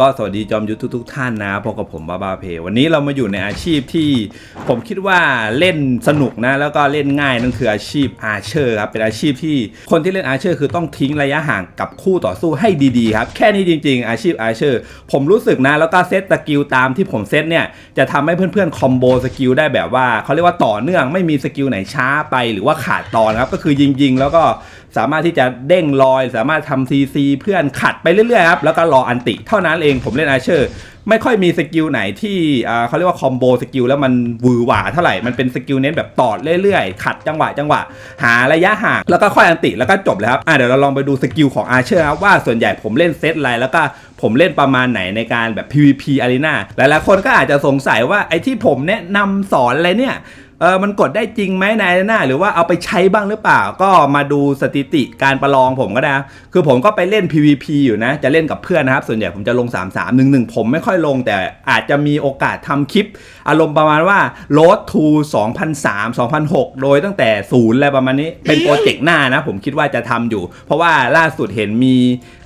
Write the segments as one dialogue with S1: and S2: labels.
S1: ก็สวัสดีจอมยุทธทุกๆท่านนะพบกับผมบาบาเพ วันนี้เรามาอยู่ในอาชีพที่ผมคิดว่าเล่นสนุกนะ แล้วก็เล่นง่ายนั่นคืออาชีพอาเชอร์ครับ เป็นอาชีพที่คนที่เล่นอาเชอร์คือต้องทิ้งระยะห่างกับคู่ต่อสู้ให้ดีๆครับ แค่นี้จริง ๆ อาชีพอาเชอร์ผมรู้สึกนะ แล้วก็เซตสกิลตามที่ผมเซตเนี่ยจะทำให้เพื่อนๆคอมโบสกิลได้แบบว่าเขาเรียกว่าต่อเนื่องไม่มีสกิลไหนช้าไปหรือว่าขาดตอนครับก็คือยิงๆแล้วก็ สามารถที่จะเด้งลอย สามารถทำซีซีเพื่อนขัดไปเรื่อยๆครับแล้วก็รออันติ เท่านั้นเองผมเล่นอาเชอร์ ไม่ค่อยมีสกิลไหนที่เขาเรียกว่าคอมโบสกิลแล้วมันวือหวาเท่าไหร่มันเป็นสกิลเน้นแบบตอดเรื่อยๆ ขัดจังหวะจังหวะ หาระยะห่างแล้วก็ค่อยอันติแล้วก็จบเลยครับเดี๋ยวเราลองไปดูสกิลของอาเชอร์ครับว่าส่วนใหญ่ผมเล่นเซตอะไรแล้วก็ผมเล่นประมาณไหนในการแบบ PVP Arena หลายๆคนก็อาจจะสงสัยว่าไอ้ที่ผมแนะนำสอนอะไรเนี่ย เออมันกดได้จริงไหมในหน้าหรือว่าเอาไปใช้บ้างหรือเปล่า ก็มาดูสถิติการประลองผมก็ได้ คือผมก็ไปเล่น PVP อยู่นะ จะเล่นกับเพื่อนนะครับ ส่วนใหญ่ผมจะลง 3 3 1 1 ผมไม่ค่อยลง แต่อาจจะมีโอกาสทำคลิป อารมณ์ประมาณว่า Road to 2003 2006 โดยตั้งแต่ศูนย์อะไรประมาณนี้ เป็นโปรเจกต์หน้านะ ผมคิดว่าจะทำอยู่ เพราะว่าล่าสุดเห็นมี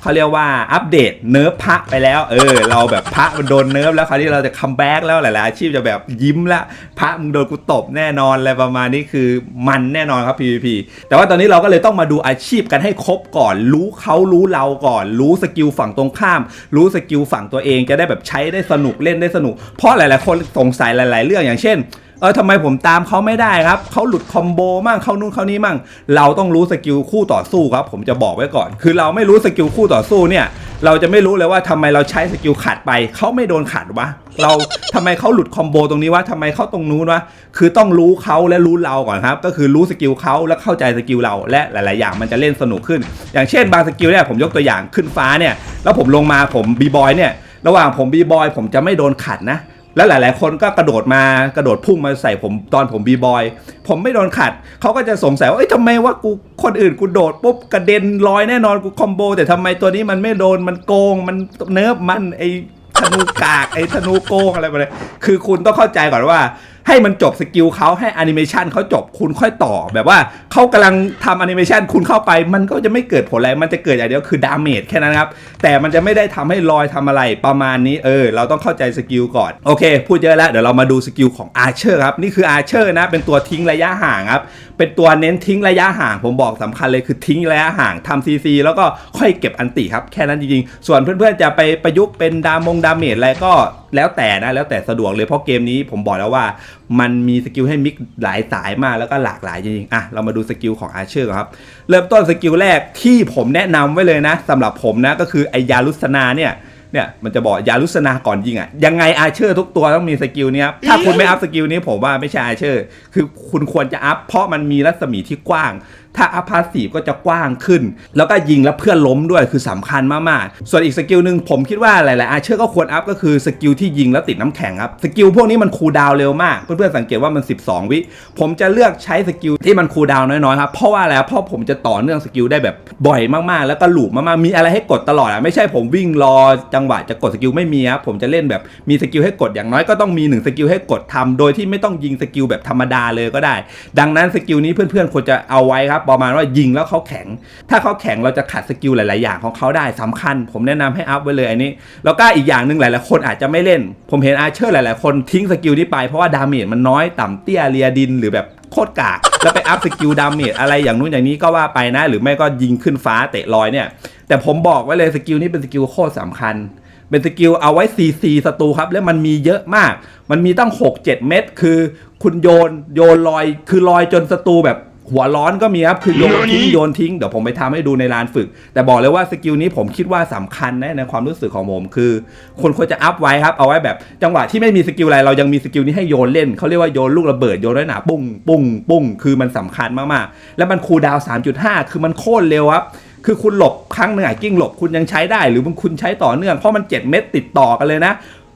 S1: เขาเรียกว่าอัปเดตเนิร์ฟพระไปแล้ว เออ เราแบบพระมันโดนเนิร์ฟแล้วคราวนี้เราจะคัมแบ็กแล้วหลายๆอาชีพจะแบบยิ้มละพระมึงโดนกูตบแน่นอนอะไรประมาณนี้คือมันแน่นอนครับ PVP แต่ว่าตอนนี้เราก็เลยต้องมาดูอาชีพกันให้ครบก่อน รู้เขารู้เราก่อน รู้สกิลฝั่งตรงข้าม รู้สกิลฝั่งตัวเองจะได้แบบใช้ได้สนุกเล่นได้สนุก เพราะหลาย ๆ คนสงสัยหลาย ๆ เรื่องอย่างเช่น เออทำไมผมตามเขาไม่ได้ครับเขาหลุดคอมโบมั่งเขานู่นเขานี่มั่งเราต้องรู้สกิลคู่ต่อสู้ครับ ผมจะบอกไว้ก่อน คือเราไม่รู้สกิลคู่ต่อสู้เนี่ยเราจะไม่รู้เลยว่าทำไมเราใช้สกิลขัดไปเขาไม่โดนขัดวะเราทำไมเขาหลุดคอมโบตรงนี้วะทำไมเขาตรงนู้นวะคือต้องรู้เขาและรู้เราก่อนครับ ก็คือรู้สกิลเขาและเข้าใจสกิลเราและหลาย ๆ อย่างมันจะเล่นสนุกขึ้น อย่างเช่นบางสกิลเนี่ยผมยกตัวอย่างขึ้นฟ้าเนี่ยแล้วผมลงมาผมบีบอยเนี่ยระหว่างผมบีบอยผมจะไม่โดนขัดนะ แล้วหลาย ๆ คนก็กระโดดมากระโดดพุ่งมาใส่ผมตอนผมบีบอยผมไม่โดนขัด เขาก็จะสงสัยว่าเอ้ยทำไมว่ากูคนอื่นกูโดดปุ๊บกระเด็นลอยแน่นอนกูคอมโบ แต่ทำไมตัวนี้มันไม่โดนมันโกง มันเนิร์ฟมันไอธนูกากไอธนูโกงอะไรไปเลยคือคุณต้องเข้าใจก่อนว่า ให้มันจบสกิลเขาให้แอนิเมชันเขาจบคุณค่อยต่อ แบบว่าเขากำลังทำแอนิเมชันคุณเข้าไป มันก็จะไม่เกิดผลอะไร มันจะเกิดอย่างเดียวคือดาเมจแค่นั้นครับ แต่มันจะไม่ได้ทำให้ลอยทำอะไรประมาณนี้เออ เราต้องเข้าใจสกิลก่อน โอเค พูดเยอะแล้ว เดี๋ยวเรามาดูสกิลของอาร์เชอร์ครับ นี่คืออาร์เชอร์นะ เป็นตัวทิ้งระยะห่างครับ เป็นตัวเน้นทิ้งระยะห่าง ผมบอกสำคัญเลยคือทิ้งระยะห่างทำซีซีแล้วก็ค่อยเก็บอันติครับแค่นั้นจริงๆส่วนเพื่อนๆจะไปประยุกต์เป็นดามงดาเมจอะไรก็ แล้วแต่นะแล้วแต่สะดวกเลยเพราะเกมนี้ผมบอกแล้วว่า มันมีสกิลให้มิกหลายสายมากแล้วก็หลากหลายจริงๆอะเรามาดูสกิลของอาเชอร์ครับ เริ่มต้นสกิลแรกที่ผมแนะนำไว้เลยนะสำหรับผมนะก็คือไอยาลุสนาเนี่ย เนี่ยมันจะบอกยาลุสนาก่อนยิงอะยังไงอาร์เชอร์ทุกตัวต้องมีสกิลเนี้ยครับถ้าคุณไม่อัพสกิลนี้ผมว่าไม่ใช่อาร์เชอร์คือคุณควรจะอัพเพราะมันมีรัศมีที่กว้าง ถ้าอัพพาสซีฟก็จะกว้างขึ้น แล้วก็ยิงแล้วเพื่อนล้มด้วยคือสำคัญมากๆ ส่วนอีกสกิลหนึ่งผมคิดว่าหลายๆอาร์เชอร์ก็ควรอัพก็คือสกิลที่ยิงแล้วติดน้ำแข็งครับสกิลพวกนี้มันคูลดาวน์เร็วมาก เพื่อนๆสังเกตว่ามัน 12 วิ ผมจะเลือกใช้สกิลที่มันคูลดาวน์น้อยๆครับเพราะว่าอะไรเพราะผมจะต่อเนื่องสกิลได้แบบบ่อยมากๆ แล้วก็หลูปมากๆมีอะไรให้กดตลอดอะไม่ใช่ผมวิ่งรอจังหวะจะกดสกิลไม่มีครับผมจะเล่นแบบมีสกิลให้กดอย่างน้อยก็ต้องมีหนึ่งสกิลให้กดทำโดยที่ไม่ต้องยิงสกิลแบบธรรมดาเลยก็ได้ ดังนั้นสกิลนี้เพื่อนๆควรจะเอาไว้ครับประมาณว่ายิงแล้วเขาแข็ง ถ้าเขาแข็งเราจะขัดสกิลหลายๆอย่างของเขาได้สำคัญ ผมแนะนำให้อัพไว้เลยอันนี้แล้วก็อีกอย่างหนึ่งหลายๆคนอาจจะไม่เล่น ผมเห็นอาเชอร์หลายๆคนทิ้งสกิลนี้ไปเพราะว่าดาเมจมันน้อยต่ำเตี้ยเรียดินหรือแบบโคตรกากแล้วไปอัพสกิลดาเมจอะไรอย่างนู้นอย่างนี้ก็ว่าไปนะ หรือไม่ก็ยิงขึ้นฟ้าเตะลอยเนี่ย แต่ผมบอกไว้เลยสกิลนี้เป็นสกิลโคตรสำคัญ เป็นสกิลเอาไว้ซีซีศัตรูครับ แล้วมันมีเยอะมาก มันมีตั้ง 6-7 เม็ดคือ คุณโยนโยนลอยคือลอยจนศัตรูแบบหัวร้อนก็มีครับ คือโยนทิ้งโยนทิ้ง เดี๋ยวผมไปทำให้ดูในลานฝึก แต่บอกเลยว่าสกิลนี้ผมคิดว่าสำคัญนะในความรู้สึกของผมคือคนควรจะอัพไว้ครับ เอาไว้แบบจังหวะที่ไม่มีสกิลอะไรเรายังมีสกิลนี้ให้โยนเล่นเขาเรียกว่าโยนลูกระเบิดโยนด้วยหนาปุ้งปุ้งปุ้งคือมันสำคัญมากๆ แล้วมันคูลดาวน์3.5 คือมันโค่นเร็วครับ คือคุณหลบครั้งหนึ่งไอ้กิ้งหลบคุณยังใช้ได้ หรือคุณใช้ต่อเนื่องเพราะมัน 7 เม็ดติดต่อกันเลยนะ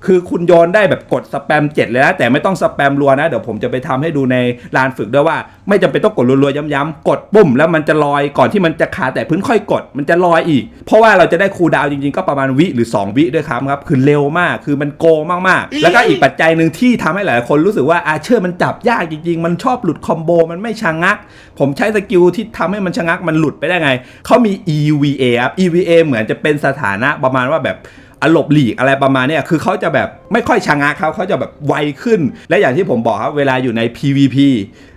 S1: คือคุณโยนได้แบบกดสแปม7เลยนะ แต่ไม่ต้องสแปมรัวนะ เดี๋ยวผมจะไปทำให้ดูในลานฝึกด้วยว่า ไม่จำเป็นต้องกดรัวๆย้ำๆกดปุ่มแล้วมันจะลอยก่อนที่มันจะขาแต่พื้นค่อยกด มันจะลอยอีก เพราะว่าเราจะได้คูลดาวน์จริงๆ ก็ประมาณวิหรือ 2 วิด้วยครับครับ คือเร็วมากคือมันโกงมากๆ แล้วก็อีกปัจจัยหนึ่งที่ทำให้หลายคนรู้สึกว่าอาเชอร์มันจับยากจริงๆ มันชอบหลุดคอมโบมันไม่ชะงัก ผมใช้สกิลที่ทำให้มันชะงักมันหลุดไปได้ไงเขามี EVA ครับ EVA เหมือนจะเป็นสถานะประมาณว่าแบบ อหลบหลีกอะไรประมาณนี้คือเขาจะแบบไม่ค่อยชะงักเขาเขาจะแบบไวขึ้น และอย่างที่ผมบอกครับเวลาอยู่ใน PVP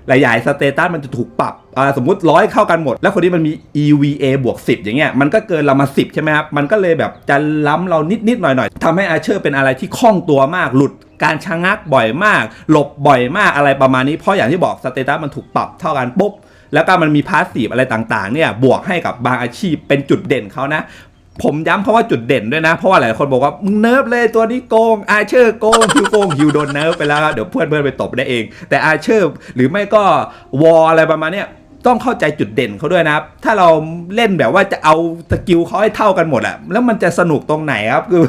S1: หลายๆสเตตัสมันจะถูกปรับสมมติร้อยเข้ากันหมด แล้วคนที่มันมี EVA บวก 10 อย่างเงี้ย มันก็เกินเรามา 10 ใช่ไหมครับ มันก็เลยแบบจะล้ำเรานิด ๆ หน่อย ๆทำให้อาเชอร์เป็นอะไรที่คล่องตัวมากหลุดการชะงักบ่อยมาก หลบบ่อยมากอะไรประมาณนี้ เพราะอย่างที่บอกสเตตัสมันถูกปรับเท่ากันปุ๊บแล้วก็มันมีพาสซีฟอะไรต่างๆเนี่ยบวกให้กับบางอาชีพเป็นจุดเด่นเขานะ ผมย้ำเพราะว่าจุดเด่นด้วยนะ เพราะว่าหลายคนบอกว่ามึงเนิร์ฟเลยตัวนี้โกงอาเชอร์โกงฮิวโกงฮิวโดนเนิร์ฟไปแล้วเดี๋ยวเพื่อนเพื่อนไปตบได้เอง แต่อาเชอร์หรือไม่ก็วอลอะไรประมาณเนี้ย ต้องเข้าใจจุดเด่นเขาด้วยนะครับ ถ้าเราเล่นแบบว่าจะเอาสกิลเขาให้เท่ากันหมดอะแล้วมันจะสนุกตรงไหนครับ คือ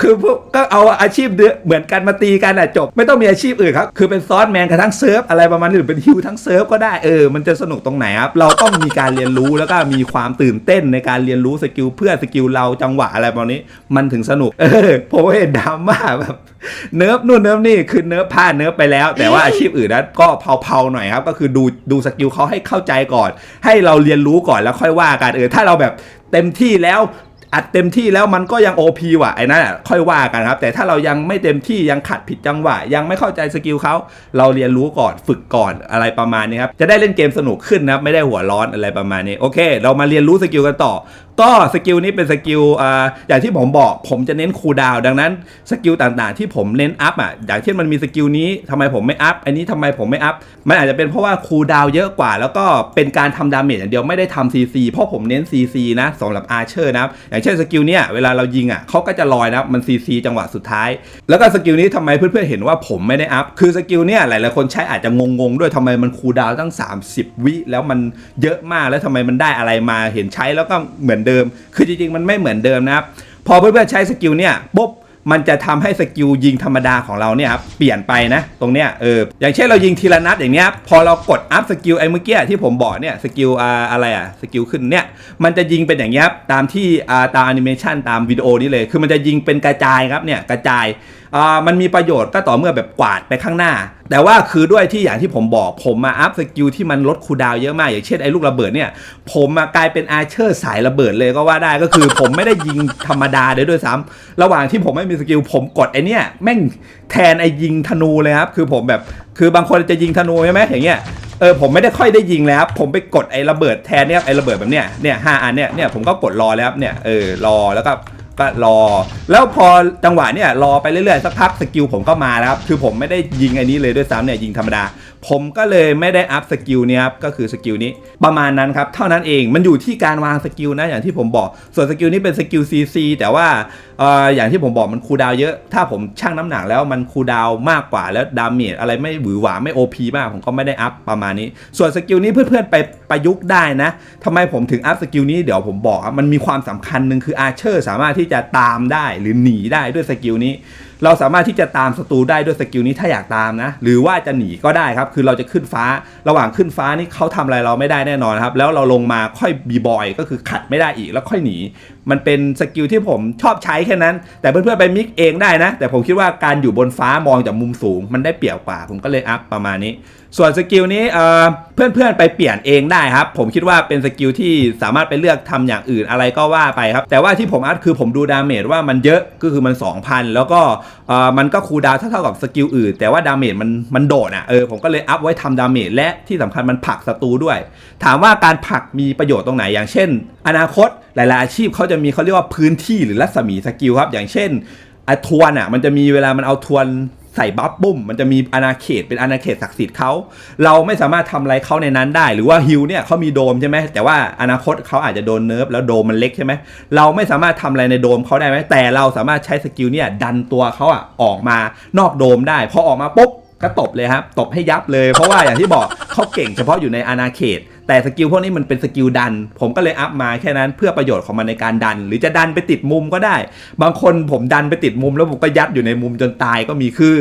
S1: คือพวกก็เอาอาชีพเดือเหมือนกันมาตีกันอะจบ ไม่ต้องมีอาชีพอื่นครับ คือเป็นซอสแมนกันทั้งเซิร์ฟอะไรประมาณนี้หรือเป็นฮิวทั้งเซิร์ฟก็ได้เออ มันจะสนุกตรงไหนครับ เราต้องมีการเรียนรู้แล้วก็มีความตื่นเต้นในการเรียนรู้สกิลเพื่อสกิลเราจังหวะอะไรประมาณนี้ มันถึงสนุก เออผมเห็นดราม่าแบบเนิร์ฟนู่นเนิร์ฟนี่คือเนิร์ฟพลาดเนิร์ฟไปแล้ว แต่ว่าอาชีพอื่นนั้นก็เผาๆหน่อยครับ ก็คือดูดูสกิลเขาให้เข้าาใจก่อน ให้เราเรียนรู้ก่อนแล้วค่อยว่ากันเออถ้าเราแบบเต็มที่แล้วอัดเต็มที่แล้วมันก็ยัง OP ว่ะไอ้นั่นค่อยว่ากันครับ แต่ถ้าเรายังไม่เต็มที่ยังขัดผิดจังหวะ ยังไม่เข้าใจสกิลเขาเราเรียนรู้ก่อนฝึกก่อนอะไรประมาณนี้ครับ จะได้เล่นเกมสนุกขึ้นนะครับไม่ได้หัวร้อนอะไรประมาณนี้ โอเค เรามาเรียนรู้สกิลกันต่อก็สกิลนี้เป็นสกิลอ่าอย่างที่ผมบอกผมจะเน้นคูลดาวดังนั้นสกิลต่างๆ ที่ผมเน้นอัพอะอย่างเช่นมันมีสกิลนี้ทำไมผมไม่อัพอันนี้ทำไมผมไม่อัพมันอาจจะเป็นเพราะว่าคูลดาวเยอะกว่า แล้วก็เป็นการทำดาเมจอย่างเดียวไม่ได้ทำ CC เพราะผมเน้น CC นะสำหรับอาร์เชอร์นะอย่างเช่นสกิลเนี้ยเวลาเรายิงอะเขาก็จะลอยนะครับมัน CC จังหวะสุดท้าย แล้วก็สกิลนี้ทำไมเพื่อนๆเห็นว่าผมไม่ได้อัพคือสกิลเนี้ยหลายๆคนใช้อาจจะงงๆด้วยทำไมมันคูลดาวตั้ง 30 วิแล้วมันเยอะมากแล้วทำไมมันได้อะไรมาเห็นใช้แล้วก็เหมือนเดิม คือจริงๆมันไม่เหมือนเดิมนะครับ พอเพื่อนๆใช้สกิลเนี่ยปุ๊บมันจะทำให้สกิลยิงธรรมดาของเราเนี่ยครับเปลี่ยนไปนะตรงเนี้ยเอออย่างเช่นเรายิงทีละนัดอย่างเนี้ยพอเรากดอัพสกิลไอ้เมื่อกี้ที่ผมบอกเนี่ยสกิลอะไรอะสกิลขึ้นเนี่ยมันจะยิงเป็นอย่างเงี้ยตามที่ตามแอนิเมชันตามวิดีโอนี้เลย คือมันจะยิงเป็นกระจายครับเนี่ยกระจาย มันมีประโยชน์ก็ต่อเมื่อแบบกวาดไปข้างหน้า แต่ว่าคือด้วยที่อย่างที่ผมบอกผมมาอัพสกิลที่มันลดคูดาวเยอะมาก อย่างเช่นไอ้ลูกระเบิดเนี่ย ผมมากลายเป็นอาเชอร์สายระเบิดเลยก็ว่าได้ก็คือผมไม่ได้ยิงธรรมดาเลยด้วยซ้ำระหว่างที่ผมไม่มีสกิลผมกดไอเนี่ยแม่งแทนไอยิงธนูเลยครับคือผมแบบคือบางคนจะยิงธนูใช่ไหมอย่างเงี้ยเออผมไม่ได้ค่อยได้ยิงแล้วครับผมไปกดไอระเบิดแทนเนี่ยไอระเบิดแบบเนี้ยเนี่ยห้าอันเนี่ยเนี่ยผมก็กดรอแล้วครับเนี่ยเออรอแล้วก็ ก็รอ แล้วพอจังหวะเนี่ยรอไปเรื่อยๆสักพักสกิลผมก็มาแล้วครับคือผมไม่ได้ยิงอันนี้เลยด้วยซ้ำเนี่ยยิงธรรมดา ผมก็เลยไม่ได้อัพสกิลเนี่ยครับก็คือสกิลนี้ประมาณนั้นครับเท่านั้นเองมันอยู่ที่การวางสกิลนะอย่างที่ผมบอก ส่วนสกิลนี้เป็นสกิล CC แต่ว่าอย่างที่ผมบอกมันคูดาวเยอะ ถ้าผมชั่งน้ำหนักแล้วมันคูดาวมากกว่าแล้วดาเมจอะไรไม่หวือหวาไม่ OP มากผมก็ไม่ได้อัพประมาณนี้ ส่วนสกิลนี้เพื่อนๆไปประยุกต์ได้นะทำไมผมถึงอัพสกิลนี้เดี๋ยวผมบอกมันมีความสำคัญหนึ่งคืออาร์เชอร์สามารถที่จะตามได้หรือหนีได้ด้วยสกิลนี้ เราสามารถที่จะตามศัตรูได้ด้วยสกิลนี้ถ้าอยากตามนะ หรือว่าจะหนีก็ได้ครับ คือเราจะขึ้นฟ้า ระหว่างขึ้นฟ้านี่เขาทำอะไรเราไม่ได้แน่นอนครับ แล้วเราลงมาค่อยบีบอยก็คือขัดไม่ได้อีกแล้วค่อยหนี มันเป็นสกิลที่ผมชอบใช้แค่นั้น แต่เพื่อนๆไปมิกเองได้นะ แต่ผมคิดว่าการอยู่บนฟ้ามองจากมุมสูง มันได้เปรียบกว่า ผมก็เลยอัพประมาณนี้ ส่วนสกิลนี้เอ่อเพื่อนๆไปเปลี่ยนเองได้ครับ ผมคิดว่าเป็นสกิลที่สามารถไปเลือกทำอย่างอื่นอะไรก็ว่าไปครับ แต่ว่าที่ผมอัพคือผมดูดาเมจว่ามันเยอะก็คือมัน 2,000 แล้วก็มันก็คูดาวเท่าๆกับสกิลอื่น แต่ว่าดาเมจมันมันโดดอะเออผมก็เลยอัพไว้ทำดาเมจและที่สำคัญมันผลักศัตรูด้วย ถามว่าการผลักมีประโยชน์ตรงไหน อย่างเช่น อนาคตหลายๆอาชีพเขาจะมีเขาเรียกว่าพื้นที่หรือรัศมีสกิลครับ อย่างเช่นไอะทวนอะมันจะมีเวลามันเอาทวน ใส่บัฟบุ้มมันจะมีอาณาเขตเป็นอาณาเขตศักดิ์สิทธิ์เขาเราไม่สามารถทำอะไรเขาในนั้นได้ หรือว่าฮิลเนี่ยเขามีโดมใช่ไหมแต่ว่าอนาคตเขาอาจจะโดนเนิร์ฟแล้วโดมมันเล็กใช่ไหมเราไม่สามารถทำอะไรในโดมเขาได้ไหมแต่เราสามารถใช้สกิลเนี่ยดันตัวเขาอะออกมานอกโดมได้พอออกมาปุ๊บก็ตบเลยครับตบให้ยับเลย เพราะว่าอย่างที่บอกเขาเก่งเฉพาะอยู่ในอาณาเขต แต่สกิลพวกนี้มันเป็นสกิลดัน ผมก็เลยอัพมาแค่นั้นเพื่อประโยชน์ของมันในการดัน หรือจะดันไปติดมุมก็ได้ บางคนผมดันไปติดมุม แล้วผมก็ยัดอยู่ในมุมจนตายก็มีคือ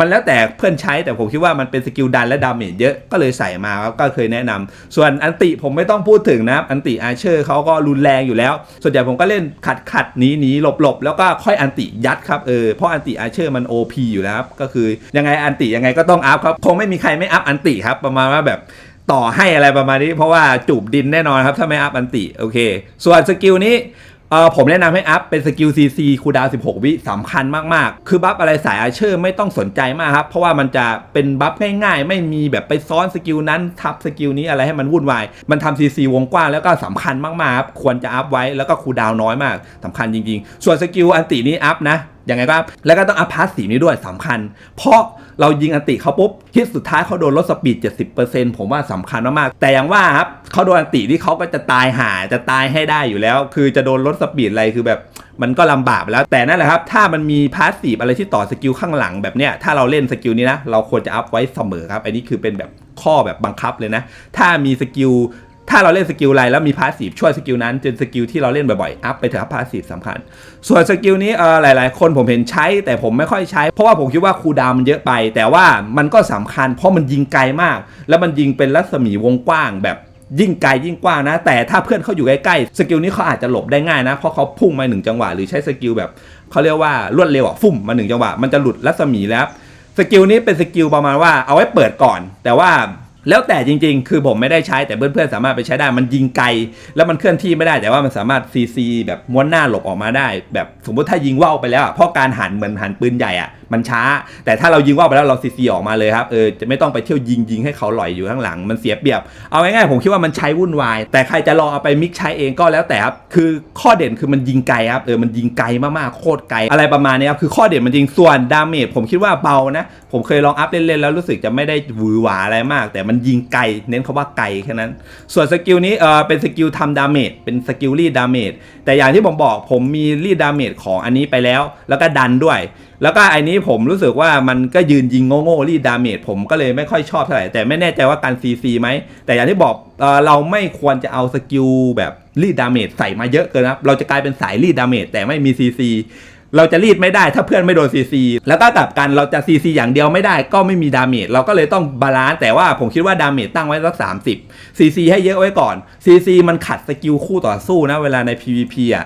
S1: มันแล้วแต่เพื่อนใช้แต่ผมคิดว่ามันเป็นสกิลดันและดาเมจเยอะก็เลยใส่มาก็เคยแนะนำส่วนอันติผมไม่ต้องพูดถึงนะอันติอาเชอร์เขาก็รุนแรงอยู่แล้ว ส่วนใหญ่ผมก็เล่นขัดขัดหนีหนีหลบหลบแล้วก็ค่อยอันติยัดครับเออเพราะอันติอาเชอร์มัน OP อยู่แล้วก็คือยังไงอันติยังไงก็ต้องอัพครับคงไม่มีใครไม่อัพอันติครับประมาณว่าแบบ ต่อให้อะไรประมาณนี้ เพราะว่าจูบดินแน่นอนครับ ถ้าไม่อัพอันติโอเค ส่วนสกิลนี้เออผมแนะนำให้อัพเป็นสกิล CC คูดาว 16 วิสำคัญมาก ๆ คือบัฟอะไรสายอาเชอร์ไม่ต้องสนใจมากครับ เพราะว่ามันจะเป็นบัฟง่าย ๆ ไม่มีแบบไปซ้อนสกิลนั้น ทับสกิลนี้อะไรให้มันวุ่นวาย มันทำ CC วงกว้างแล้วก็สำคัญมาก ๆ ครับ ควรจะอัพไว้แล้วก็คูดาวน์น้อยมากสำคัญจริง ๆ ส่วนสกิลอันตินี้อัพนะ ยังไงก็แล้วก็ต้องอัพพาสสีนี้ด้วยสำคัญ เพราะเรายิงอันติเขาปุ๊บฮิตสุดท้ายเขาโดนลดสปีด 70%ผมว่าสำคัญมากๆแต่อย่างว่าครับเขาโดนอันติที่เขาก็จะตายหาจะตายให้ได้อยู่แล้ว คือจะโดนลดสปีดอะไรคือแบบมันก็ลำบากแล้วแต่นั่นแหละครับ ถ้ามันมีพาสซีฟอะไรที่ต่อสกิลข้างหลังแบบเนี้ยถ้าเราเล่นสกิลนี้นะ เราควรจะอัพไว้เสมอครับ อันนี้คือเป็นแบบข้อแบบบังคับเลยนะ ถ้ามีสกิล ถ้าเราเล่นสกิลอะไรแล้วมีพาสซีฟช่วยสกิลนั้นจนสกิลที่เราเล่นบ่อยๆ อัพไปเถอะครับพาสซีฟสำคัญ ส่วนสกิลนี้เออหลายๆ คนผมเห็นใช้แต่ผมไม่ค่อยใช้ เพราะว่าผมคิดว่าคูดาวมันเยอะไป แต่ว่ามันก็สำคัญ เพราะมันยิงไกลมาก แล้วมันยิงเป็นรัศมีวงกว้างแบบยิ่งไกลยิ่งกว้างนะ แต่ถ้าเพื่อนเขาอยู่ใกล้ๆสกิลนี้เขาอาจจะหลบได้ง่ายนะ เพราะเขาพุ่งมาหนึ่งจังหวะหรือใช้สกิลแบบเขาเรียกว่ารวดเร็วอะฟุ่มมาหนึ่งจังหวะมันจะหลุดรัศมีแล้วสกิลนี้เป็นสกิลประมาณว่าเอาไว้เปิดก่อน แต่ว่า แล้วแต่จริงๆ คือผมไม่ได้ใช้แต่เพื่อนๆ สามารถไปใช้ได้ มันยิงไกล แล้วมันเคลื่อนที่ไม่ได้แต่ว่ามันสามารถซีซีแบบม้วนหน้าหลบออกมาได้ แบบสมมติถ้ายิงว่าวไปแล้วอะเพราะการหันเหมือนหันปืนใหญ่อะมันช้า แต่ถ้าเรายิงว่าวไปแล้วเราซีซีออกมาเลยครับเออจะไม่ต้องไปเที่ยวยิงยิงให้เขาลอยอยู่ข้างหลัง มันเสียเปรียบ เอาง่ายๆผมคิดว่ามันใช้วุ่นวาย แต่ใครจะลองเอาไปมิกใช้เองก็แล้วแต่ครับคือข้อเด่นคือมันยิงไกลครับเออมันยิงไกลมากๆโคตรไกลอะไรประมาณนี้ครับคือข้อเด่นมันจริงส่วนดาเมจผมคิดว่าเบานะ ผมเคยลองอัพเล่นๆแล้วรู้สึกจะไม่ได้หวือหวาอะไรมากแต่มันยิงไกล เน้นคาว่าไกลแค่นั้น ส่วนสกิลนี้เออเป็นสกิลทำดาเมจเป็นสกิลรีดดาเมจแต่อย่างที่ผมบอกผมมีรีดดาเมจของอันนี้ไปแล้ว แล้วก็ดันด้วย แล้วก็อันนี้ผมรู้สึกว่ามันก็ยืนยิงโง่ๆรีดดาเมจผมก็เลยไม่ค่อยชอบเท่าไหร่แต่ไม่แน่ใจว่าการซีซีไหมแต่อย่างที่บอกเออเราไม่ควรจะเอาสกิลแบบรีดดาเมจใส่มาเยอะเกินนะครับเราจะกลายเป็นสายรีดดาเมจแต่ไม่มีซีซี เราจะรีดไม่ได้ถ้าเพื่อนไม่โดนซีซีแล้วก็กลับกันเราจะซีซีอย่างเดียวไม่ได้ก็ไม่มีดาเมจเราก็เลยต้องบาลานซ์แต่ว่าผมคิดว่าดาเมจตั้งไว้สักสามสิบซีซีให้เยอะไว้ก่อนซีซีมันขัดสกิลคู่ต่อสู้นะเวลาใน PVP อะ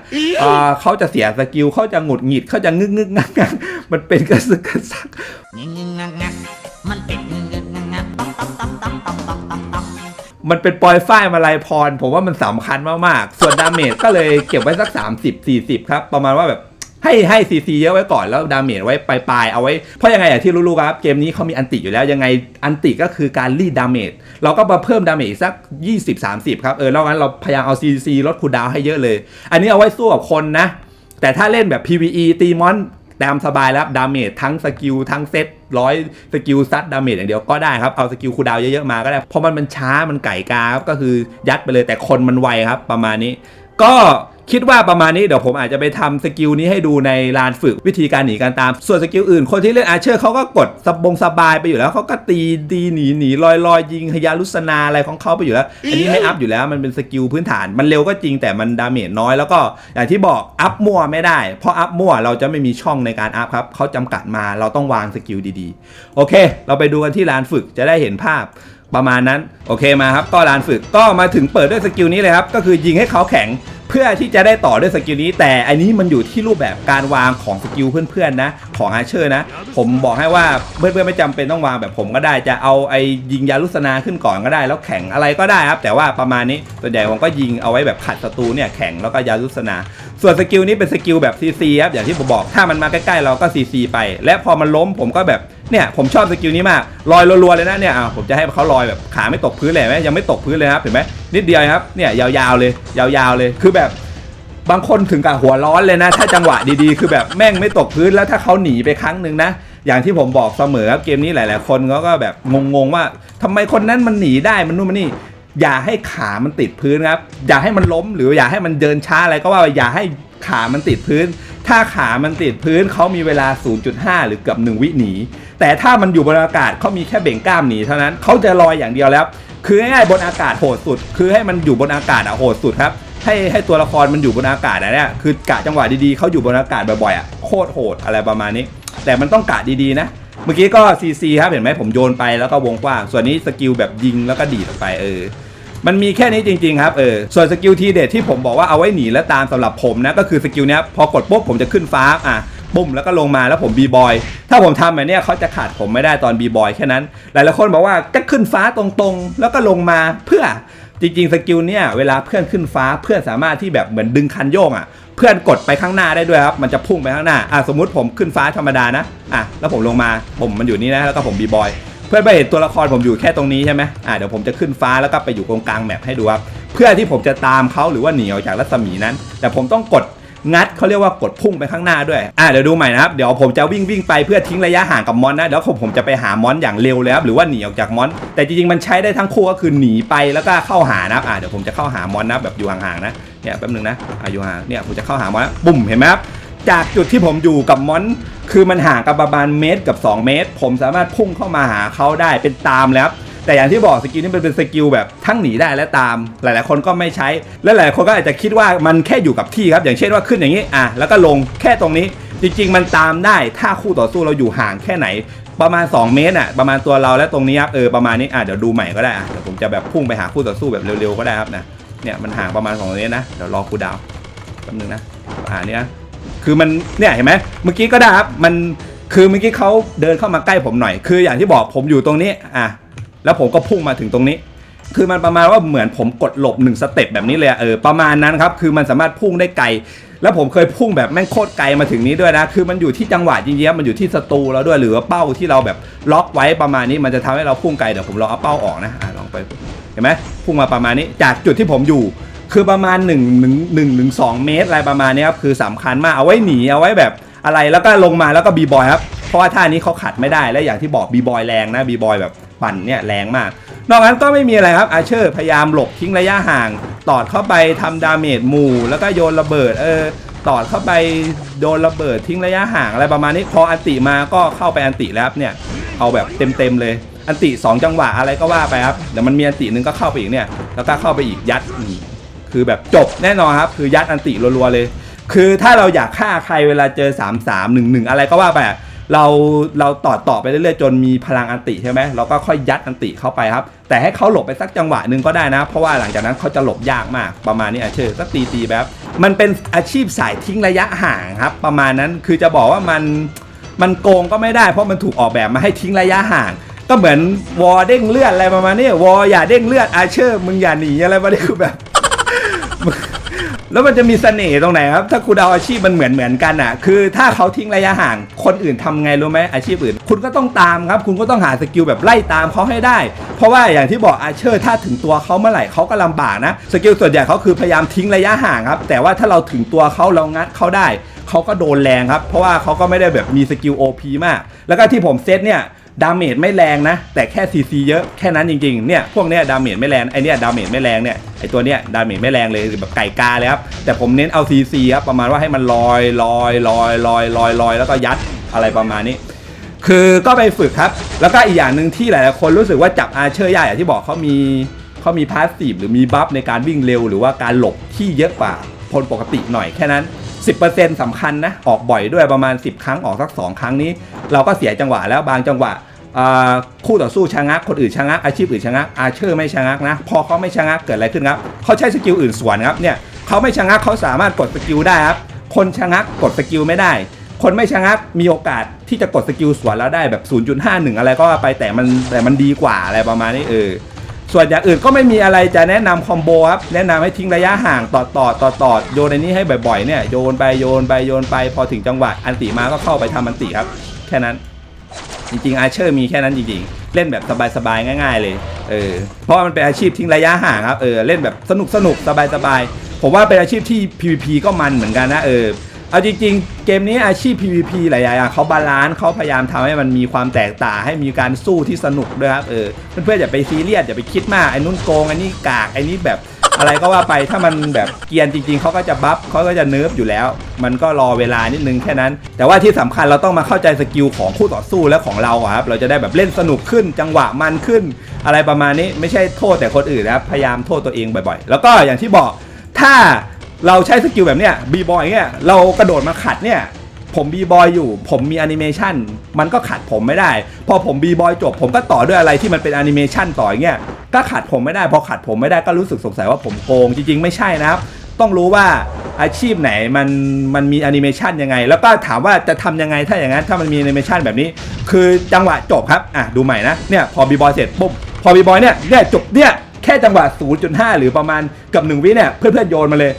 S1: เขาจะเสียสกิลเขาจะหงุดหงิดเขาจะงึกงึกงักงักมันเป็นกระซึกกระซัก
S2: มันเป็นก
S1: มันเป็นปอยฝ้ายมาลายพร ผมว่ามันสำคัญมาก ๆ ส่วนดาเมจก็เลยเก็บไว้สัก 30-40 ครับ ประมาณว่าแบบ ให้ให้ซีซีเยอะไว้ก่อนแล้วดาเมจไว้ปลายๆเอาไว้ เพราะยังไงอย่างที่รู้ๆครับเกมนี้เขามีอันติอยู่แล้วยังไงอันติก็คือการรีดดาเมจเราก็มาเพิ่มดาเมจสัก 20-30 ครับเออแล้วงั้นเราพยายามเอาซีซีลดคูดาวให้เยอะเลย อันนี้เอาไว้สู้กับคนนะ แต่ถ้าเล่นแบบ PVE ตีมอนตามสบายแล้วดาเมจทั้งสกิลทั้งเซตร้อยสกิลซัดดาเมจอย่างเดียวก็ได้ครับ เอาสกิลคูดาวเยอะๆมาก็ได้เพราะมันมันช้ามันไก่กาครับก็คือยัดไปเลยแต่คนมันไวครับประมาณนี้ ก็ คิดว่าประมาณนี้เดี๋ยวผมอาจจะไปทำสกิลนี้ให้ดูในลานฝึกวิธีการหนีการตาม ส่วนสกิลอื่น คนที่เล่นอาร์เชอร์เขาก็กดสบงสบายไปอยู่แล้วเขาก็ตีดีหนีหนีลอยลอยยิงฮยาลุสนาอะไรของเขาไปอยู่แล้ว อันนี้ไม่อัพอยู่แล้วมันเป็นสกิลพื้นฐานมันเร็วก็จริงแต่มันดาเมจน้อยแล้วก็อย่างที่บอกอัพมั่วไม่ได้ เพราะอัพมั่วเราจะไม่มีช่องในการอัพครับเขาจำกัดมาเราต้องวางสกิลดีๆ โอเค เราไปดูกันที่ลานฝึกจะได้เห็นภาพประมาณนั้น โอเคมาครับก็ลานฝึกก็มาถึงเปิดด้วยสกิลนี้เลยครับ ก็คือยิงให้เขาแข็ง เพื่อที่จะได้ต่อด้วยสกิลนี้ แต่อันนี้มันอยู่ที่รูปแบบการวางของสกิลเพื่อนๆนะ ของอาเชอร์นะ ผมบอกให้ว่าเพื่อนๆไม่จำเป็นต้องวางแบบผมก็ได้จะเอาไอ้ยิงยาลุสนาขึ้นก่อนก็ได้ แล้วแข็งอะไรก็ได้ครับ แต่ว่าประมาณนี้ส่วนใหญ่ผมก็ยิงเอาไว้แบบขัดศัตรูเนี่ยแข็งแล้วก็ยาลุสนา ส่วนสกิลนี้เป็นสกิลแบบซีซีครับอย่างที่ผมบอกถ้ามันมาใกล้ๆเราก็ซีซีไป และพอมันล้มผมก็แบบเนี่ยผมชอบสกิลนี้มากลอยรัวๆเลยนะเนี่ยอะผมจะให้เขาลอยแบบขาไม่ตกพื้นเลยไหมยังไม่ตกพื้นเลยครับเห็นไหมนิดเดียวครับเนี่ยยาวๆเลย ยาวๆเลยคือแบบ บางคนถึงกับหัวร้อนเลยนะ ถ้าจังหวะดีๆ คือแบบแม่งไม่ตกพื้นแล้วถ้าเขาหนีไปครั้งหนึ่งนะ อย่างที่ผมบอกเสมอครับเกมนี้หลาย ๆ คนเขาก็แบบงงๆว่าทำไมคนนั้นมันหนีได้มันนู่นมันนี่อย่าให้ขามันติดพื้นครับ อย่าให้มันล้มหรืออย่าให้มันเดินช้าอะไรก็ว่าอย่าให้ขามันติดพื้น ถ้าขามันติดพื้นเขามีเวลา 0.5 หรือเกือบ1วิหนี แต่ถ้ามันอยู่บนอากาศเขามีแค่เบ่งกล้ามหนีเท่านั้นเขาจะลอยอย่างเดียวแล้ว คือง่ายๆบนอากาศโหดสุด คือให้มันอยู่บนอากาศอะโหดสุดครับ ให้ให้ตัวละครมันอยู่บนอากาศอะเนี่ยคือกะจังหวะดีๆเขาอยู่บนอากาศบ่อยๆอะโคตรโหดอะไรประมาณนี้ แต่มันต้องกะดีๆนะ เมื่อกี้ก็ซีซีครับเห็นไหมผมโยนไปแล้วก็วงกว้างส่วนนี้สกิลแบบยิงแล้วก็ดีดออกไปเออมันมีแค่นี้จริงๆครับเออส่วนสกิลทีเด็ดที่ผมบอกว่าเอาไว้หนีและตามสำหรับผมนะก็คือสกิลเนี้ยพอกดปุ๊บผมจะขึ้นฟ้าอะบุ้มแล้วก็ลงมาแล้วผมบีบอยถ้าผมทำแบบนี้เขาจะขาดผมไม่ได้ตอนบีบอยแค่นั้น หลายๆคนบอกว่าก็ขึ้นฟ้าตรงๆ แล้วก็ลงมาเพื่อ จริงๆสกิลเนี่ยเวลาเพื่อนขึ้นฟ้าเพื่อนสามารถที่แบบเหมือนดึงคันโยกอะเพื่อนกดไปข้างหน้าได้ด้วยครับมันจะพุ่งไปข้างหน้าอะสมมุติผมขึ้นฟ้าธรรมดานะอะแล้วผมลงมาผมมันอยู่นี่นะแล้วก็ผมบีบอยเพื่อนไปเห็นตัวละครผมอยู่แค่ตรงนี้ใช่ไหมอะเดี๋ยวผมจะขึ้นฟ้าแล้วก็ไปอยู่ตรงกลางแมปให้ดูครับเพื่อที่ผมจะตามเขาหรือว่าหนีออกจากรัศมีนั้น แต่ผมต้องกด งัดเขาเรียกว่ากดพุ่งไปข้างหน้าด้วยอ่าเดี๋ยวดูใหม่นะครับเดี๋ยวผมจะวิ่งวิ่งไปเพื่อทิ้งระยะห่างกับมอนนะเดี๋ยวผมผมจะไปหามอนอย่างเร็วเลยครับหรือว่าหนีออกจากมอน แต่จริงๆมันใช้ได้ทั้งคู่ก็คือหนีไปแล้วก็เข้าหานะครับอ่าเดี๋ยวผมจะเข้าหามอนนะแบบอยู่ห่างๆนะเนี่ยแป๊บนึงนะอ่าอยู่ห่างเนี่ยผมจะเข้าหามอนนะบุ่มเห็นไหมครับจากจุดที่ผมอยู่กับมอนคือมันห่างกันประมาณเมตรกับ 2 เมตร ผมสามารถพุ่งเข้ามาหาเขาได้เป็นตามแล้ว แต่อย่างที่บอกสกิลนี้มันเป็นสกิลแบบทั้งหนีได้และตาม หลาย ๆ คนก็ไม่ใช้ และหลายคนก็อาจจะคิดว่ามันแค่อยู่กับที่ครับ อย่างเช่นว่าขึ้นอย่างนี้อะแล้วก็ลงแค่ตรงนี้ จริง ๆ มันตามได้ถ้าคู่ต่อสู้เราอยู่ห่างแค่ไหน ประมาณ 2 เมตรอะประมาณตัวเราและตรงนี้ครับเออประมาณนี้อะเดี๋ยวดูใหม่ก็ได้อะเดี๋ยวผมจะแบบพุ่งไปหาคู่ต่อสู้แบบเร็ว ๆ ก็ได้ครับนะเนี่ยมันห่างประมาณ2เมตรนะเดี๋ยวรอคูดาวน์แป๊บนึงนะอ่าเนี่ยนะคือมันเนี่ยเห็นไหมเมื่อกี้ก็ได้ครับมันคือเมื่อกี้เขาเดินเข้ามาใกล้ผมหน่อย คืออย่างที่บอกผมอยู่ตรงนี้อะ แล้วผมก็พุ่งมาถึงตรงนี้ คือมันประมาณว่าเหมือนผมกดหลบหนึ่งสเต็ปแบบนี้เลยเออประมาณนั้นครับคือมันสามารถพุ่งได้ไกล แล้วผมเคยพุ่งแบบแม่งโคตรไกลมาถึงนี้ด้วยนะ คือมันอยู่ที่จังหวะจริงๆมันอยู่ที่ศัตรูเราด้วยหรือว่าเป้าที่เราแบบล็อกไว้ประมาณนี้มันจะทำให้เราพุ่งไกลเดี๋ยวผมลองเอาเป้าออกนะอะลองไปเห็นไหมพุ่งมาประมาณนี้จากจุดที่ผมอยู่คือประมาณ1นึ่งหนึ่งหนึ่งถึงสองเมตรอะไรประมาณนี้ครับคือสำคัญมากเอาไว้หนีเอาไว้แบบอะไรแล้วก็ลงมาแล้วก็บีบอยครับเพราะว่าท่านี้เขาขัดไม่ได้และอย่างที่บอกบีบอยแรงนะบีบอยแบบ ปั่นเนี่ยแรงมาก นอกนั้นก็ไม่มีอะไรครับอาเชอร์พยายามหลบทิ้งระยะห่าง ตอดเข้าไปทำดาเมจหมู่ แล้วก็โยนระเบิดเออตอดเข้าไปโดนระเบิดทิ้งระยะห่างอะไรประมาณนี้พออันติมาก็เข้าไปอันติแล้วครับเนี่ยเอาแบบเต็มๆเลยอันติสองจังหวะอะไรก็ว่าไปครับเดี๋ยวมันมีอันติหนึงก็เข้าไปอีกเนี่ยแล้วก็เข้าไปอีกยัดคือแบบจบแน่นอนครับ คือยัดอันติรัวๆเลย คือถ้าเราอยากฆ่าใครเวลาเจอ 3 3 1 1 อะไรก็ว่าไป เราเราต่อต่อไปเรื่อยๆจนมีพลังอันติใช่ไหมเราก็ค่อยยัดอันติเข้าไปครับ แต่ให้เขาหลบไปสักจังหวะหนึ่งก็ได้นะ เพราะว่าหลังจากนั้นเขาจะหลบยากมากประมาณนี้อาเชอร์สักตีตีๆแบบมันเป็นอาชีพสายทิ้งระยะห่างครับ ประมาณนั้นคือจะบอกว่ามันมันโกงก็ไม่ได้ เพราะมันถูกออกแบบมาให้ทิ้งระยะห่าง ก็เหมือนวอเด้งเลือดอะไรประมาณนี้วออย่าเด้งเลือดอาเชอร์มึงอย่าหนีอะไรประมาณนี้คือแบบ แล้วมันจะมีเสน่ห์ตรงไหนครับ ถ้าคุณเอาอาชีพมันเหมือนเหมือนกันอะ คือถ้าเขาทิ้งระยะห่าง คนอื่นทำไงรู้ไหมอาชีพอื่น คุณก็ต้องตามครับ คุณก็ต้องหาสกิลแบบไล่ตามเขาให้ได้ เพราะว่าอย่างที่บอกอาเชอร์ถ้าถึงตัวเขาเมื่อไหร่เขาก็ลำบากนะ สกิลส่วนใหญ่เขาคือพยายามทิ้งระยะห่างครับ แต่ว่าถ้าเราถึงตัวเขาเรางัดเขาได้ เขาก็โดนแรงครับ เพราะว่าเขาก็ไม่ได้แบบมีสกิล OP มาก แล้วก็ที่ผมเซตเนี่ย ดาเมจไม่แรงนะ แต่แค่ซีซีเยอะแค่นั้นจริงๆเนี่ยพวกเนี้ยดาเมจไม่แรงไอเนี้ยดาเมจไม่แรงเนี่ยไอตัวเนี้ยดาเมจไม่แรงเลยแบบไก่กาเลยครับแต่ผมเน้นเอาซีซีครับประมาณว่าให้มันลอยลอยลอยลอยลอยลอยแล้วก็ยัดอะไรประมาณนี้คือก็ไปฝึกครับ แล้วก็อีกอย่างหนึ่งที่หลายๆคนรู้สึกว่าจับอาเชอร์ยากอย่างที่บอกเขามีเขามีพาสซีฟหรือมีบัฟในการวิ่งเร็ว หรือว่าการหลบที่เยอะกว่าคนปกติหน่อยแค่นั้น 10%สำคัญนะ ออกบ่อยด้วยประมาณ 10 ครั้งออกสัก 2 ครั้งนี้ เราก็เสียจังหวะแล้วบางจังหวะ คู่ต่อสู้ชะงักคนอื่นชะงักอาชีพอื่นชะงักอาเชอร์ไม่ชะงักนะ พอเขาไม่ชะงักเกิดอะไรขึ้นครับเขาใช้สกิลอื่นสวนครับเนี่ยเขาไม่ชะงักเขาสามารถกดสกิลได้ครับคนชะงักกดสกิลไม่ได้ คนไม่ชะงักมีโอกาสที่จะกดสกิลสวนแล้วได้แบบ 0.51 อะไรก็ไปแต่มันแต่มันดีกว่าอะไรประมาณนี้เออส่วนอย่างอื่นก็ไม่มีอะไรจะแนะนำคอมโบครับแนะนำให้ทิ้งระยะห่างต่อต่อต่อต่อโยนในนี้ให้บ่อยๆเนี่ยโยนไปโยนไปโยนไปพอถึงจังหวะอันติมาก็เข้าไปทำอันติครับ แค่นั้น จริงๆอาเชอร์มีแค่นั้นจริงๆ เล่นแบบสบายๆ ง่าย ๆ เลย เออ เพราะมันเป็นอาชีพทิ้งระยะห่างครับ เออ เล่นแบบสนุกสนุกสบายๆ ผมว่าเป็นอาชีพที่ PVP ก็มันเหมือนกันนะ เออ เอาจริงๆ เกมนี้อาชีพ PVP หลายๆอย่างเขาบาลานซ์เขาพยายามทำให้มันมีความแตกต่างให้มีการสู้ที่สนุกด้วยครับ เออ เพื่อนๆอย่าไปซีเรียสอย่าไปคิดมาก ไอ้นุ่นโกง ไอ้นี่กาก ไอ้นี่แบบ อะไรก็ว่าไปถ้ามันแบบเกียนจริง ๆเขาก็จะบัฟเขาก็จะเนิร์ฟอยู่แล้ว มันก็รอเวลานิดนึงแค่นั้น แต่ว่าที่สำคัญเราต้องมาเข้าใจสกิลของคู่ต่อสู้และของเราครับเราจะได้แบบเล่นสนุกขึ้นจังหวะมันขึ้น อะไรประมาณนี้ไม่ใช่โทษแต่คนอื่นนะครับพยายามโทษตัวเองบ่อยๆ แล้วก็อย่างที่บอกถ้าเราใช้สกิลแบบเนี้ยบีบอยเนี่ยเรากระโดดมาขัดเนี่ย ผมบีบอยอยู่ ผมมีแอนิเมชันมันก็ขัดผมไม่ได้ พอผมบีบอยจบ ผมก็ต่อด้วยอะไรที่มันเป็นแอนิเมชันต่ออย่างเงี้ยก็ขัดผมไม่ได้ พอขัดผมไม่ได้ก็รู้สึกสงสัยว่าผมโกงจริง ๆ ไม่ใช่นะครับ ต้องรู้ว่าอาชีพไหนมันมันมีแอนิเมชันยังไง แล้วก็ถามว่าจะทำยังไงถ้าอย่างนั้นถ้ามันมีแอนิเมชันแบบนี้ คือจังหวะจบครับอะดูใหม่นะเนี่ยพอบีบอยเสร็จปุ๊บพอบีบอยเนี่ยเนี่ยจบเนี่ยแค่จังหวะ 0.5 หรือประมาณกับหนึ่งวิเนี่ยเพื่อนๆโยนมาเลย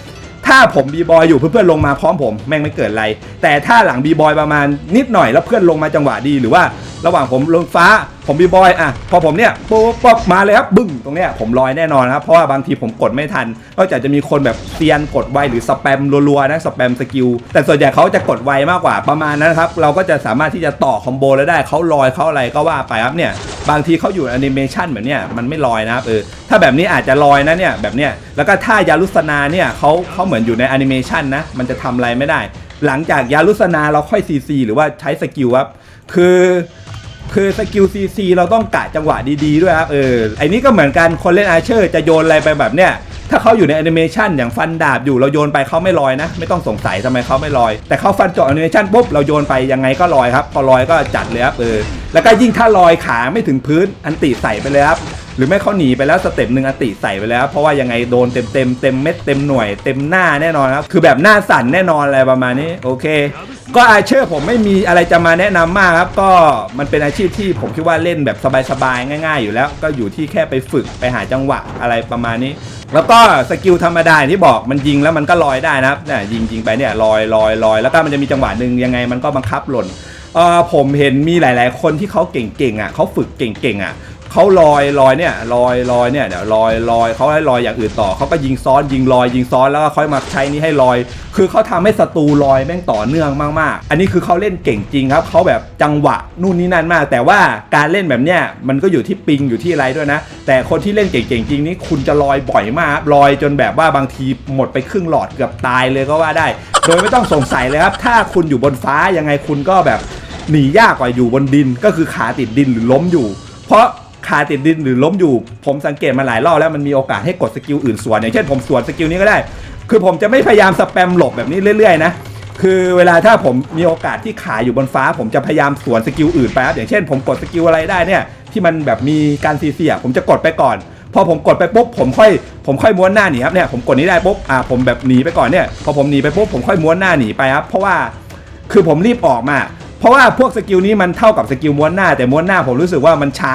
S1: ถ้าผมบีบอยอยู่เพื่อนๆลงมาพร้อมผมแม่งไม่เกิดอะไร แต่ถ้าหลังบีบอยประมาณนิดหน่อยแล้วเพื่อนลงมาจังหวะดีหรือว่าระหว่างผมลงฟ้าผมบีบอยอะพอผมเนี่ยปุ๊บปุ๊บมาเลยครับบึ้งตรงเนี้ยผมลอยแน่นอนครับเพราะว่าบางทีผมกดไม่ทันนอกจากจะมีคนแบบเซียนกดไวหรือสแปมรัวๆนะสแปมสกิลแต่ส่วนใหญ่เขาจะกดไวมากกว่าประมาณนั้นครับเราก็จะสามารถที่จะต่อคอมโบแล้วได้เขาลอยเขาอะไรก็ว่าไปครับเนี่ยบางทีเขาอยู่แอนิเมชันแบบเนี้ยมันไม่ลอยนะครับเออถ้าแบบนี้อาจจะลอยนะเนี่ยแบบเนี้ยแล้วก็ท่ายารุสนาเนี่ยเขาเขาเหมือนอยู่ในแอนิเมชันนะ มันจะทำอะไรไม่ได้ หลังจากยารุสนาเราค่อยซีซีหรือว่าใช้สกิลครับ คือคือสกิลซีซีเราต้องกะจังหวะดีๆด้วยครับ เออไอ้นี้ก็เหมือนกันคนเล่นอาเชอร์จะโยนอะไรไปแบบเนี้ยถ้าเขาอยู่ในแอนิเมชันอย่างฟันดาบอยู่เราโยนไปเขาไม่ลอยนะ ไม่ต้องสงสัยทำไมเขาไม่ลอย แต่เขาฟันเจาะแอนิเมชันปุ๊บเราโยนไปยังไงก็ลอยครับ พอลอยก็จัดเลยครับเออแล้วก็ยิ่งถ้าลอยขาไม่ถึงพื้นอันติใส่ไปเลยครับ หรือไม่เขาหนีไปแล้วสเต็ปหนึ่งอติใส่ไปแล้ว เพราะว่ายังไงโดนเต็มเต็มเต็มเม็ดเต็มหน่วยเต็มหน้าแน่นอนครับคือแบบหน้าสั่นแน่นอนอะไรประมาณนี้โอเค ก็อาเชอร์ผมไม่มีอะไรจะมาแนะนำมากครับก็มันเป็นอาชีพที่ผมคิดว่าเล่นแบบสบายๆง่าย ๆ อยู่แล้ว ก็อยู่ที่แค่ไปฝึกไปหาจังหวะอะไรประมาณนี้ แล้วก็สกิลธรรมดาที่บอกมันยิงแล้วมันก็ลอยได้นะครับเนี่ยยิงยิงไปเนี่ยลอยลอยลอยแล้วก็มันจะมีจังหวะหนึ่งยังไงมันก็บังคับหล่นเออผมเห็นมีหลาย ๆ คนที่เขาเก่งๆอะเขาฝึกเก่งๆอะ เขาลอยลอยเนี่ยลอยลอยเนี่ยเดี๋ยวลอยลอยเขาให้ลอยอย่างอื่นต่อเขาก็ยิงซ้อนยิงลอยยิงซ้อนแล้วก็ค่อยมาใช้นี้ให้ลอย คือเขาทำให้ศัตรูลอยแม่งต่อเนื่องมากๆ อันนี้คือเขาเล่นเก่งจริงครับเขาแบบจังหวะนู่นนี่นั่นมาก แต่ว่าการเล่นแบบเนี้ยมันก็อยู่ที่ปิงอยู่ที่อะไรด้วยนะ แต่คนที่เล่นเก่งๆจริงนี่คุณจะลอยบ่อยมากลอยจนแบบว่าบางทีหมดไปครึ่งหลอดเกือบตายเลยก็ว่าได้ โดยไม่ต้องสงสัยเลยครับถ้าคุณอยู่บนฟ้ายังไงคุณก็แบบหนียากกว่าอยู่บนดินก็คือขาติดดินหรือล้มอยู่ เพราะ ขาติดดินหรือล้มอยู่ ผมสังเกตมาหลายรอบแล้วมันมีโอกาสให้กดสกิลอื่นสวนอย่างเช่นผมสวนสกิลนี้ก็ได้ คือผมจะไม่พยายามสแปมหลบแบบนี้เรื่อยๆนะคือเวลาถ้าผมมีโอกาสที่ขาอยู่บนฟ้า ผมจะพยายามสวนสกิลอื่นไปครับอย่างเช่น ผมกดสกิลอะไรได้เนี่ยที่มันแบบมีการซีเสียผมจะกดไปก่อน พอผมกดไปปุ๊บผมค่อยผมค่อยม้วนหน้าหนีครับเนี่ยผมกดนี้ได้ปุ๊บอ่าผมแบบหนีไปก่อนเนี่ยพอผมหนีไปปุ๊บผมค่อยม้วนหน้าหนีไปครับเพราะว่าคือผมรีบออกมา เพราะว่าพวกสกิลนี้มันเท่ากับสกิลม้วนหน้าแต่ม้วนหน้าผมรู้สึกว่ามันช้า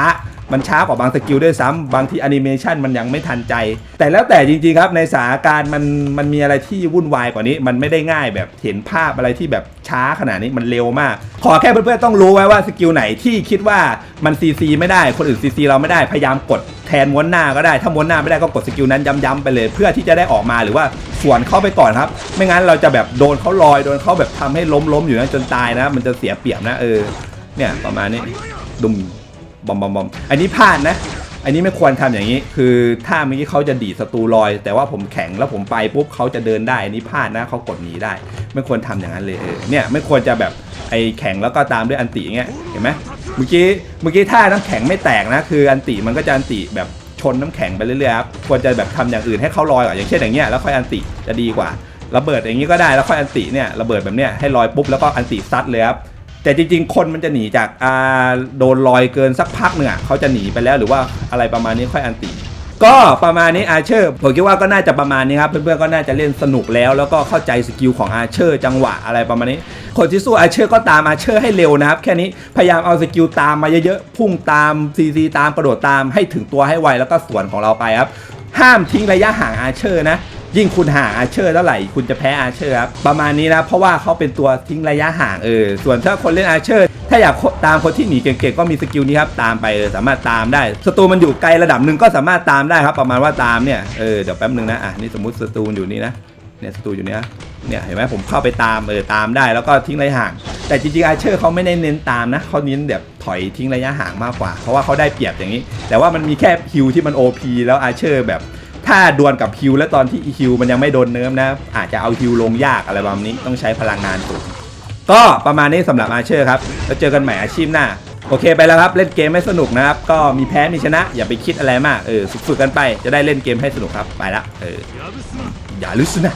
S1: มันช้ากว่าบางสกิลด้วยซ้ำบางทีแอนิเมชันมันยังไม่ทันใจ แต่แล้วแต่จริงๆครับในสถานการณ์มันมันมีอะไรที่วุ่นวายกว่านี้ มันไม่ได้ง่ายแบบเห็นภาพอะไรที่แบบช้าขนาดนี้มันเร็วมาก ขอแค่เพื่อนๆต้องรู้ไว้ว่าสกิลไหนที่คิดว่ามันซีซีไม่ได้คนอื่นซีซีเราไม่ได้พยายามกดแทนม้วนหน้าก็ได้ถ้าม้วนหน้าไม่ได้ก็กดสกิลนั้นย้ำๆไปเลย เพื่อที่จะได้ออกมาหรือว่าสวนเข้าไปก่อนครับ ไม่งั้นเราจะแบบโดนเขาลอยโดนเขาแบบทำให้ล้มล้มๆอยู่นั้นจนตายนะ มันจะเสียเปรียบนะเออเนี่ยประมาณนี้ดุม บอมบอมบอมอันนี้พลาดนะ อันนี้ไม่ควรทำอย่างนี้ คือถ้าเมื่อกี้เขาจะดีศัตรูลอย แต่ว่าผมแข็งแล้วผมไปปุ๊บเขาจะเดินได้อันนี้พลาดนะเขากดหนีได้ ไม่ควรทำอย่างนั้นเลยเออเนี่ยไม่ควรจะแบบไอ้แข็งแล้วก็ตามด้วยอันติอย่างเงี้ยเห็นไหมเมื่อกี้เมื่อกี้ถ้าน้ำแข็งไม่แตกนะ คืออันติมันก็จะอันติแบบชนน้ำแข็งไปเรื่อยๆครับควรจะแบบทำอย่างอื่นให้เขาลอยก่อนอย่างเช่นอย่างเงี้ยแล้วค่อยอันติจะดีกว่าระเบิดอย่างนี้ก็ได้แล้วค่อยอันติเนี่ยระเบิดแบบเนี้ยให้ลอยปุ๊บแล้วก็อันติซัดเลยครับ แต่จริงๆ คนมันจะหนีจากอ่าโดนลอยเกินสักพักหนึ่งอะเขาจะหนีไปแล้วหรือว่าอะไรประมาณนี้ค่อยอันติก็ประมาณนี้อาเชอร์ผมคิดว่าก็น่าจะประมาณนี้ครับ เพื่อนๆก็น่าจะเล่นสนุกแล้ว แล้วก็เข้าใจสกิลของอาเชอร์จังหวะอะไรประมาณนี้ คนที่สู้อาเชอร์ก็ตามอาเชอร์ให้เร็วนะครับ แค่นี้พยายามเอาสกิลตามมาเยอะๆ พุ่งตามซีซีตามกระโดดตามให้ถึงตัวให้ไวแล้วก็สวนของเราไปครับ ห้ามทิ้งระยะห่างอาเชอร์นะ ยิ่งคุณห่างอาเชอร์เท่าไหร่คุณจะแพ้อาเชอร์ครับประมาณนี้นะเพราะว่าเขาเป็นตัวทิ้งระยะห่างเออส่วนถ้าคนเล่นอาเชอร์ถ้าอยากตามคนที่หนีเก่งๆก็มีสกิลนี้ครับตามไปเออสามารถตามได้ศัตรูมันอยู่ไกลระดับหนึ่งก็สามารถตามได้ครับประมาณว่าตามเนี่ยเออเดี๋ยวแป๊บนึงนะอะนี่สมมติศัตรูอยู่นี่นะเนี่ยศัตรูอยู่เนี้ยเนี่ยเห็นไหมผมเข้าไปตามเออตามได้แล้วก็ทิ้งระยะห่าง แต่จริงๆอาเชอร์เขาไม่ได้เน้นตามนะเขาเน้นแบบถอยทิ้งระยะห่างมากกว่า เพราะว่าเขาได้เปรียบอย่างนี้ แต่ว่ามันมีแค่ฮิวที่มัน OP แล้วอาเชอร์แบบ ถ้าดวลกับฮิวและตอนที่ฮิวมันยังไม่โดนเนิร์มนะ อาจจะเอาฮิวลงยากอะไรประมาณนี้ต้องใช้พลังงานสูงก็ประมาณนี้สำหรับอาเชอร์ครับ แล้วเจอกันใหม่อาชีพหน้า โอเคไปแล้วครับ เล่นเกมให้สนุกนะครับ ก็มีแพ้มีชนะ อย่าไปคิดอะไรมาก เออฝึกกันไปจะได้เล่นเกมให้สนุกครับ ไปละเอออย่าลืมนะ